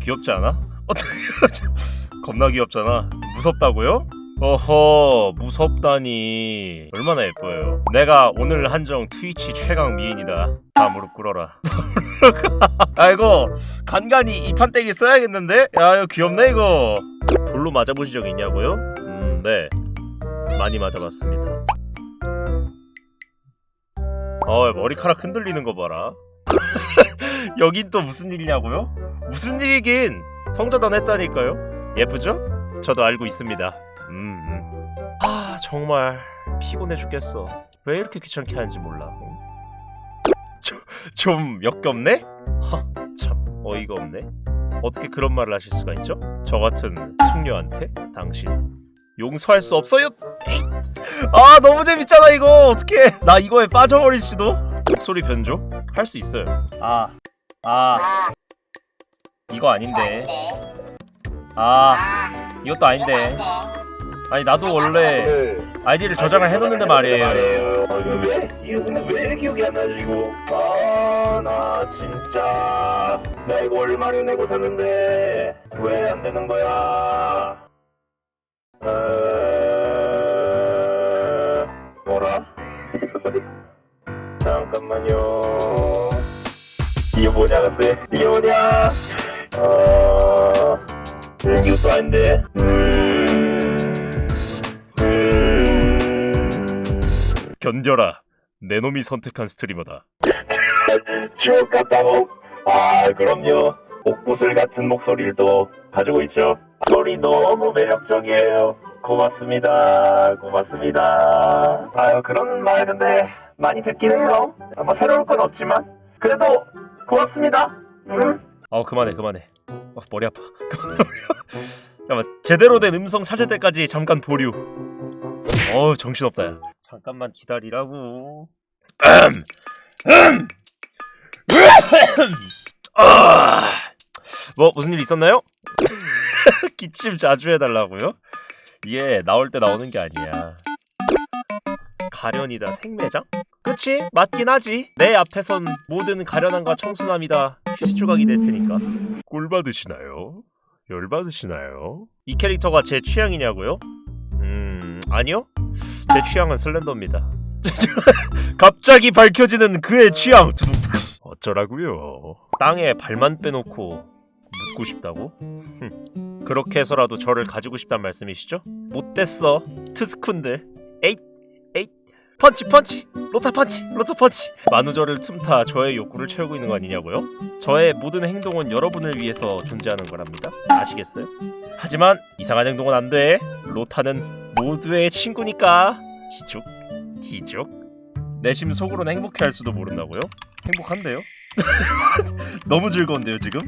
귀엽지 않아? 어때? 겁나 귀엽잖아. 무섭다고요? 어허 무섭다니 얼마나 예뻐요 내가 오늘 한정 트위치 최강 미인이다 다 무릎 꿇어라 아이고 간간히 이 판때기 써야겠는데? 야 이거 귀엽네 이거 돌로 맞아보신 적 있냐고요? 음 네 많이 맞아봤습니다 어 머리카락 흔들리는 거 봐라 여긴 또 무슨 일이냐고요? 무슨 일이긴 성저단 했다니까요 예쁘죠? 저도 알고 있습니다 음, 음. 아 정말 피곤해 죽겠어 왜 이렇게 귀찮게 하는지 몰라 응? 좀, 좀 역겹네? 하 참 어이가 없네 어떻게 그런 말을 하실 수가 있죠? 저 같은 숙녀한테 당신 용서할 수 없어요 에잇! 아 너무 재밌잖아 이거 어떻게 나 이거에 빠져버릴지도 목소리 변조? 할 수 있어요 아 아, 이거 아닌데 아 이것도 아닌데 아니 나도 원래 아이디를 저장을 해놓는데 말이에요 왜? 이거 근데 왜 기억이 안 나지고? 아, 나 진짜 나 이거 얼마나 내고 샀는데 왜 안 되는 거야? 어... 뭐라? 잠깐만요. 이게 뭐냐 근데? 이게 뭐냐? 어... 이것도 아닌데. 음... 음... 견뎌라. 내 놈이 선택한 스트리머다. 추억 같다고? 아 그럼요. 옥구슬 같은 목소리를 또 가지고 있죠. 소리 너무 매력적이에요. 고맙습니다. 고맙습니다. 아유 그런 말 근데 많이 듣긴 해요. 뭐 새로울 건 없지만. 그래도 고맙습니다. 응? 아 그만해 그만해. 어, 머리 아파. 그만해 머리 아파 잠깐만 제대로 된 음성 찾을 때까지 잠깐 보류. 어 정신없다 야. 잠깐만 기다리라고. 음, 음, 아, 뭐 무슨 일 있었나요? 기침 자주 해달라고요? 이게 나올 때 나오는 게 아니야 가련이다 생매장? 그치 맞긴 하지 내 앞에선 모든 가련함과 청순함이다 휴지 조각이 될 테니까 꼴 받으시나요? 열 받으시나요? 이 캐릭터가 제 취향이냐고요? 음 아니요 제 취향은 슬렌더입니다 갑자기 밝혀지는 그의 취향. 어쩌라고요 땅에 발만 빼놓고 묻고 싶다고? 흠. 그렇게 해서라도 저를 가지고 싶단 말씀이시죠? 못됐어 트스쿤들 에잇 펀치 펀치 로타 펀치 로타 펀치 만우절을 틈타 저의 욕구를 채우고 있는 거 아니냐고요? 저의 모든 행동은 여러분을 위해서 존재하는 거랍니다 아시겠어요? 하지만 이상한 행동은 안돼 로타는 모두의 친구니까 희죽 희죽 내심 속으로는 행복해할 수도 모른다고요? 행복한데요? 너무 즐거운데요 지금?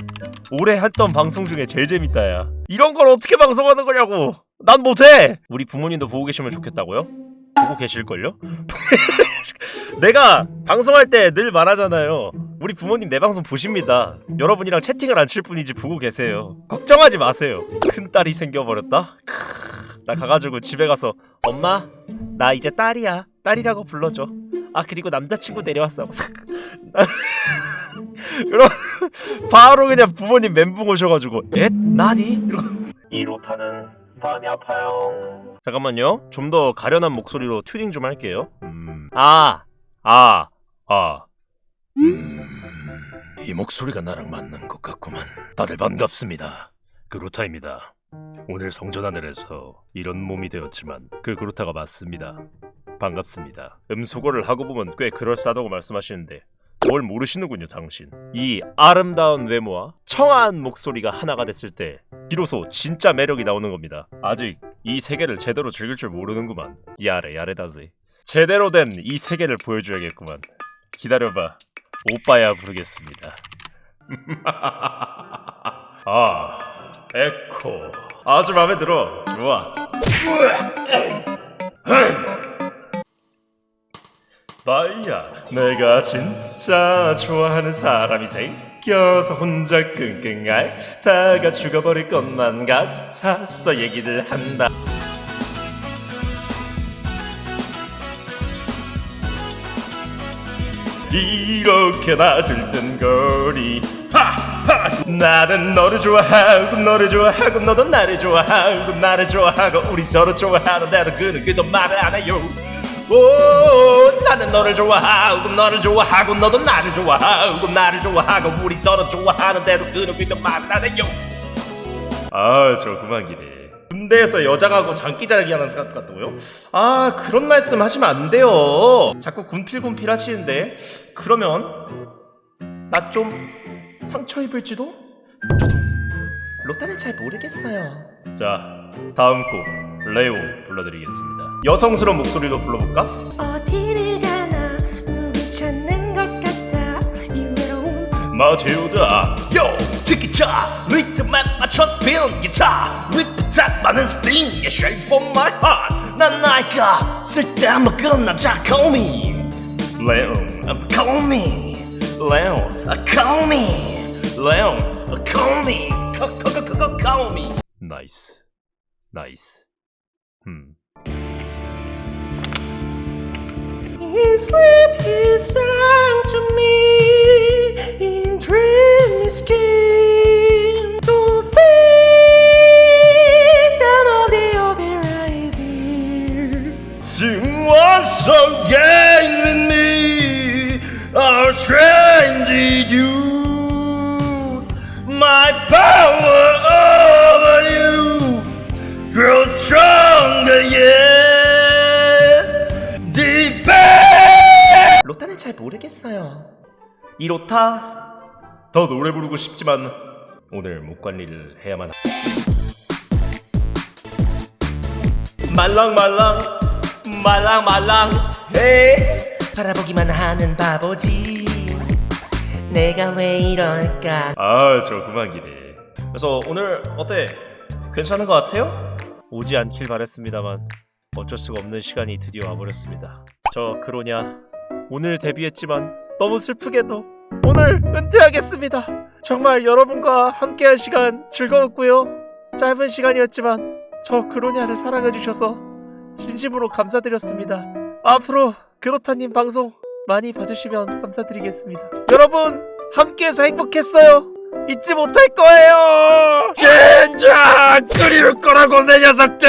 올해 했던 방송 중에 제일 재밌다 야 이런 걸 어떻게 방송하는 거냐고 난 못해 우리 부모님도 보고 계시면 좋겠다고요? 보고 계실걸요? 내가 방송할 때 늘 말하잖아요. 우리 부모님 내 방송 보십니다. 여러분이랑 채팅을 안 칠 뿐이지 보고 계세요. 걱정하지 마세요. 큰 딸이 생겨버렸다? 크으, 나 가가지고 집에 가서 엄마 나 이제 딸이야. 딸이라고 불러줘. 아 그리고 남자친구 내려왔어. 그럼 바로 그냥 부모님 멘붕 오셔가지고 에? 나니? 이러고. 이 로타는 마음이 아파요 잠깐만요. 좀 더 가련한 목소리로 튜닝 좀 할게요. 음. 아, 아, 아. 음, 이 목소리가 나랑 맞는 것 같구만. 다들 반갑습니다. 그루타입니다. 오늘 성전 하늘에서 이런 몸이 되었지만 그 그루타가 맞습니다. 반갑습니다. 음소거를 하고 보면 꽤 그럴싸하다고 말씀하시는데 뭘 모르시는군요, 당신. 이 아름다운 외모와 청아한 목소리가 하나가 됐을 때 비로소 진짜 매력이 나오는 겁니다. 아직 이 세계를 제대로 즐길 줄 모르는구만. 야래 야래다지. 제대로 된 이 세계를 보여줘야겠구만. 기다려봐. 오빠야 부르겠습니다. 아, 에코. 아주 마음에 들어. 좋아. 말야, 내가 진짜 좋아하는 사람이 생겨서 혼자 끙끙 앓다가 죽어버릴 것만 같아서 얘기를 한다. 이렇게 나 들뜬 거리. 하하! 나는 너를 좋아하고 너를 좋아하고 너도 나를 좋아하고 나를 좋아하고 우리 서로 좋아하는데도 그는 그도 말을 안 해요. 오 너를 좋아하고 너를 좋아하고 너도 나를 좋아하고 나를 좋아하고 우리 서로 좋아하는데도 안 해요 아저 그만 기네 군대에서 여장하고 장기자랑이 하는 것 같다고요? 아 그런 말씀 하시면 안 돼요 자꾸 군필군필 하시는데 그러면 나 좀 상처 입을지도? 로타는 잘 모르겠어요 자 다음 곡 레오 불러드리겠습니다 여성스러운 목소리로 불러볼까? 어디를 마테오다 요 특기차 리듬에 맞춰서 피는 기타 리프탁 많은 스팅 Yeah shape for my heart 난 나이가 쓸데먹은 남자 call me 레옹 I'm call me 레옹 uh, call me 레옹 uh, call me call, call, call, call, call me 나이스 나이스 음 He sleep he sang to me Again with me, our strange youth. My power over you grows stronger yet. Deep. 로타는 잘 모르겠어요. 이 로타 더 노래 부르고 싶지만 오늘 목 관리를 해야만. 말랑말랑 말랑말랑. 헤이. 바라보기만 하는 바보지. 내가 왜 이럴까? 아 저 그만 기네 그래서 오늘 어때? 괜찮은 것 같아요? 오지 않길 바랬습니다만 어쩔 수가 없는 시간이 드디어 와버렸습니다. 저 그로냐? 오늘 데뷔했지만 너무 슬프게도 오늘 은퇴하겠습니다. 정말 여러분과 함께한 시간 즐거웠고요. 짧은 시간이었지만 저 그로냐를 사랑해주셔서 진심으로 감사드렸습니다. 앞으로 그렇다님 방송 많이 봐주시면 감사드리겠습니다. 여러분 함께해서 행복했어요. 잊지 못할 거예요. 진짜 그리울 거라고 내 녀석들.